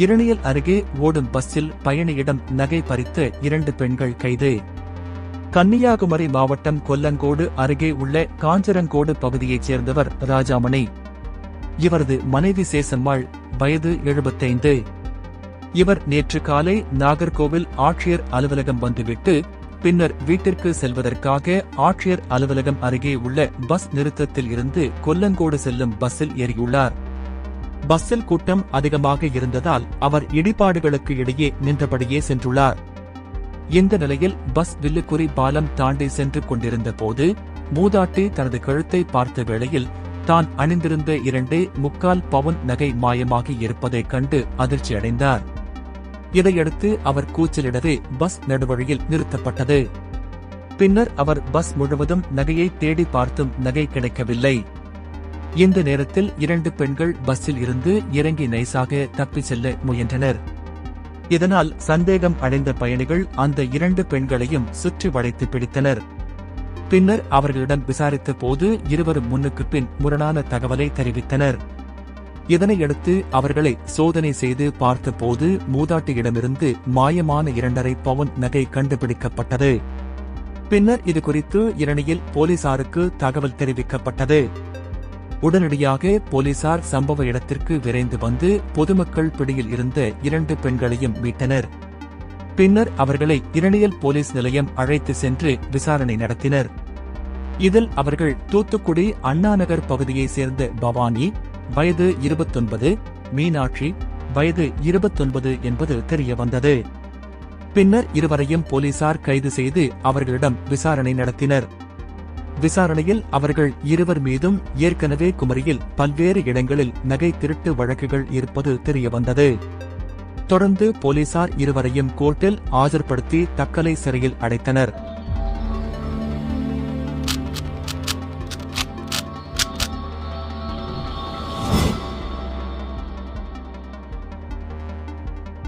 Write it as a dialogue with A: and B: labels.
A: இரணியல் அருகே ஓடும் பஸ்ஸில் பயணியிடம் நகை பறித்த இரண்டு பெண்கள் கைது. கன்னியாகுமரி மாவட்டம் கொல்லங்கோடு அருகே உள்ள காஞ்சரங்கோடு பகுதியைச் சேர்ந்தவர் ராஜாமணி. இவரது மனைவி சேசம்மாள் வயது எழுபத்தைந்து. இவர் நேற்று காலை நாகர்கோவில் ஆட்சியர் அலுவலகம் வந்துவிட்டு பின்னர் வீட்டிற்கு செல்வதற்காக ஆட்சியர் அலுவலகம் அருகே உள்ள பஸ் நிறுத்தத்தில் இருந்து கொல்லங்கோடு செல்லும் பஸ்ஸில் ஏறியுள்ளார். பஸ்ஸில் கூட்டம் அதிகமாக இருந்ததால் அவர் இடிபாடுகளுக்கு இடையே நின்றபடியே சென்றுள்ளார். இந்த நிலையில் பஸ் வில்லுக்குறி பாலம் தாண்டி சென்று கொண்டிருந்த போது மூதாட்டி தனது கழுத்தை பார்த்த வேளையில் தான் அணிந்திருந்த இரண்டே முக்கால் பவுன் நகை மாயமாகி இருப்பதைக் கண்டு அதிர்ச்சியடைந்தார் இதையடுத்து அவர் கூச்சலிடவே பஸ் நடுவழியில் நிறுத்தப்பட்டது. பின்னர் அவர் பஸ் முழுவதும் நகையை தேடி பார்த்தும் நகை கிடைக்கவில்லை. இந்த நேரத்தில் இரண்டு பெண்கள் பஸ்ஸில் இருந்து இறங்கி நைசாக தப்பிச் செல்ல முயன்றனர். இதனால் சந்தேகம் அடைந்த பயணிகள் அந்த இரண்டு பெண்களையும் சுற்றி வளைத்து பிடித்தனர். பின்னர் அவர்களிடம் விசாரித்த போது இருவரும் முன்னுக்கு பின் முரணான தகவலை தெரிவித்தனர். இதனையடுத்து அவர்களை சோதனை செய்து பார்த்தபோது மூதாட்டியிடமிருந்து மாயமான இரண்டரை பவுன் நகை கண்டுபிடிக்கப்பட்டது. பின்னர் இது குறித்து இரணியில் போலீசாருக்கு தகவல் தெரிவிக்கப்பட்டது. உடனடியாக போலீசார் சம்பவ இடத்திற்கு விரைந்து வந்து பொதுமக்கள் பிடியில் இருந்த இரண்டு பெண்களையும் மீட்டனர். பின்னர் அவர்களை இரணியல் போலீஸ் நிலையம் அழைத்து சென்று விசாரணை நடத்தினர். இதில் அவர்கள் தூத்துக்குடி அண்ணாநகர் பகுதியைச் சேர்ந்த பவானி வயது இருபத்தொன்பது மீனாட்சி வயது இருபத்தொன்பது என்பது தெரியவந்தது. பின்னர் இருவரையும் போலீசார் கைது செய்து அவர்களிடம் விசாரணை நடத்தினர். விசாரணையில் அவர்கள் இருவர் மீதும் ஏற்கனவே குமரியில் பல்வேறு இடங்களில் நகை திருட்டு வழக்குகள் இருப்பது தெரியவந்தது. தொடர்ந்து போலீசார் இருவரையும் கோர்ட்டில் ஆஜர்படுத்தி தக்கலை சிறையில் அடைத்தனர்.